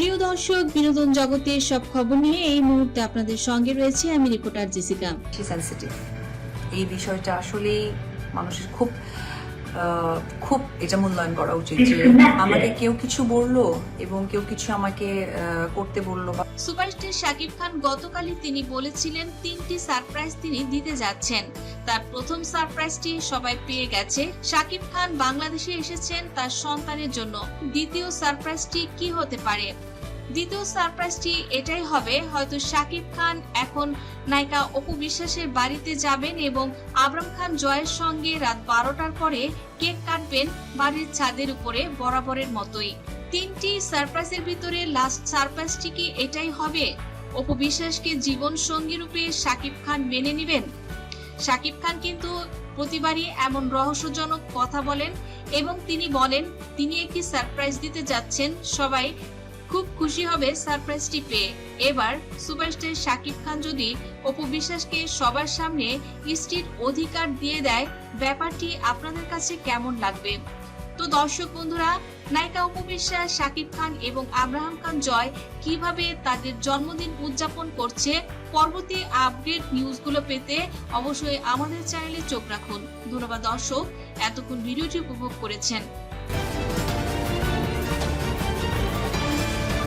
প্রিয় দর্শক, বিনোদন জগতের সব খবর নিয়ে এই মুহূর্তে আপনাদের সঙ্গে রয়েছে আমি রিপোর্টার জেসিকা। এই বিষয়টা আসলেই মানুষের খুব খুব এটা মূল্যায়ন করা উচিত যে আমাকে কেউ কিছু বলল এবং কেউ কিছু আমাকে আহ, করতে বলল সুপারস্টার শাকিব খান গতকালই তিনি বলেছিলেন তিনটি সারপ্রাইজ তিনি দিতে যাচ্ছেন। তার প্রথম সারপ্রাইজটি সবাই পেয়ে গেছে। শাকিব খান বাংলাদেশে এসেছেন তার সন্তানের জন্য। দ্বিতীয় সারপ্রাইজটি কি হতে পারে? দ্বিতীয় সারপ্রাইজটি এটাই হবে, হয়তো শাকিব খান এখন নায়িকা অপু বিশ্বাসের বাড়িতে যাবেন এবং আবরাম খান জয়ের সঙ্গে রাত বারোটার পরে কেক কাটবেন বাড়ির ছাদের উপরে বরাবরের মতোই। তিনটি সারপ্রাইজের ভিতরে লাস্ট সারপ্রাইজটি কি এটাই হবে? অপু বিশ্বাসকে জীবন সঙ্গী রূপে শাকিব খান মেনে নেবেন? শাকিব খান কিন্তু প্রতিবারই এমন রহস্যজনক কথা বলেন এবং তিনি বলেন, তিনি একটি সারপ্রাইজ দিতে যাচ্ছেন সবাই খুব খুশি হবে সারপ্রাইজটি পেয়ে। এবার সুপারস্টার শাকিব খান যদি অপু বিশ্বাসকে সবার সামনে স্ত্রীর অধিকার দিয়ে দেয়, ব্যাপারটি আপনাদের কাছে কেমন লাগবে? তো দর্শক বন্ধুরা, নায়িকা অপু বিশ্বাস, শাকিব খান এবং আব্রাহাম খান জয় কীভাবে তাদের জন্মদিন উদযাপন করছে, পরবর্তী আপডেট নিউজগুলো পেতে অবশ্যই আমাদের চ্যানেলে চোখ রাখুন। ধন্যবাদ দর্শক, এতক্ষণ ভিডিওটি উপভোগ করেছেন।